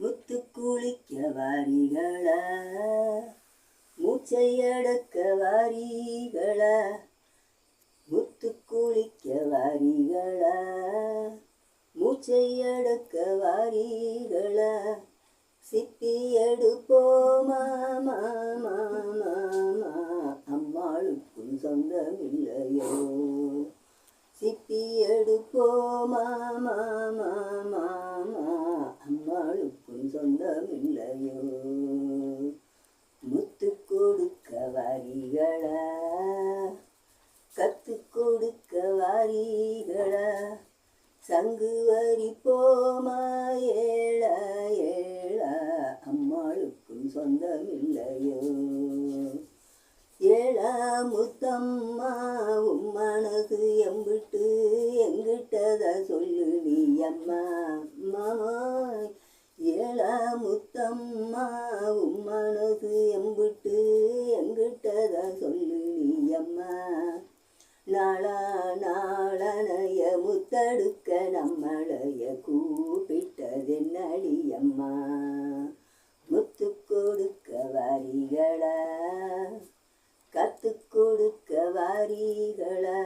முத்து குளிக்க வாரிகளா மூச்சையடக்க வாரிகளா முத்து குளிக்க வாரிகளா மூச்சையடக்க வாரிகளா சிப்பி எடுப்போமா மாமா அம்மாளுக்கும் சொந்தமில்லையோ? சிப்பி எடுப்போமா மாமா சொந்தமில்லையோ முத்து கொடுக்க வாரிகளா? கத்து கொடுக்க வாரிகளா? சங்கு வரி போமா ஏழா ஏழா? அம்மாளுக்கும் சொந்தமில்லையோ? ஏழா முத்தம்மா உம்மனது எம்பிட்டு எங்கிட்டத சொல்லு நீ அம்மா. மாமாய் முத்தம்மா உன் மனசு எம்பிட்டு எங்கிட்டதா சொல்லு நீ அம்மா. நாளா நாளனைய முத்தடுக்க நம்மளைய கூப்பிட்டதென்னடி அம்மா. முத்து கொடுக்க வாரிகளா கத்து கொடுக்க வாரிகளா.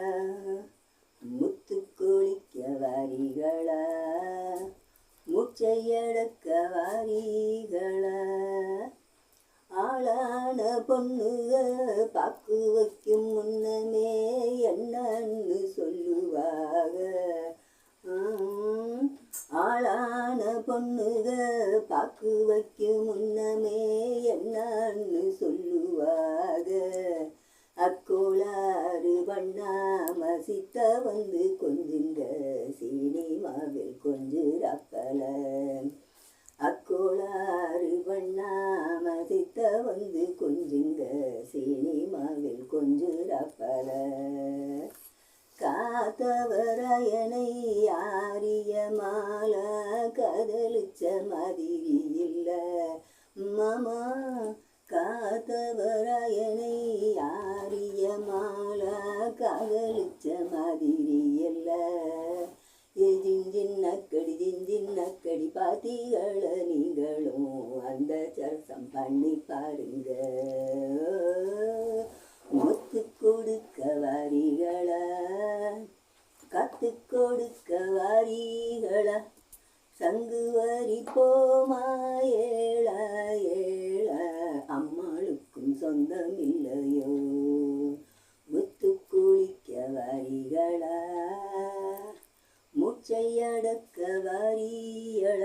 மூச்சையடக்க வாரிகளா ஆளான பொண்ணுக பாக்கு வைக்கும் முன்னமே என்னன்னு சொல்லுவாக. ஆளான பொண்ணுக பாக்கு வைக்கும் முன்னமே என்னன்னு சொல்லுவாக. அக்கோளாறு பண்ணாம சித்த வந்து கொஞ்சுங்க சினிமாவில் கொஞ்சு ரப்பல சினிமாவில் கொஞ்சுறாப்பல காத்தவராயனை ஆரிய மாலா கதலிச்ச மாதிரி இல்ல மமா காத்தவராயனை ஆரிய மாலா கதலிச்ச மாதிரி இல்லை ஜிஞ்சின்னக்கடி ஜிஞ்சின்னக்கடி பாத்தீங்கள நீங்களும் அந்த சரசம் பண்ணி பாருங்க. முத்து கொடுக்க வாரிகளா கத்து கொடுக்க வாரிகளா சங்கு வரி போமா ஏழ ஏழ அம்மாளுக்கும் சொந்தம் இல்லையோ முத்து குளிக்க வாரிகளா ಹೆಜ್ಜೆಯಡಕ್ಕ ಬಾರಿಯಳ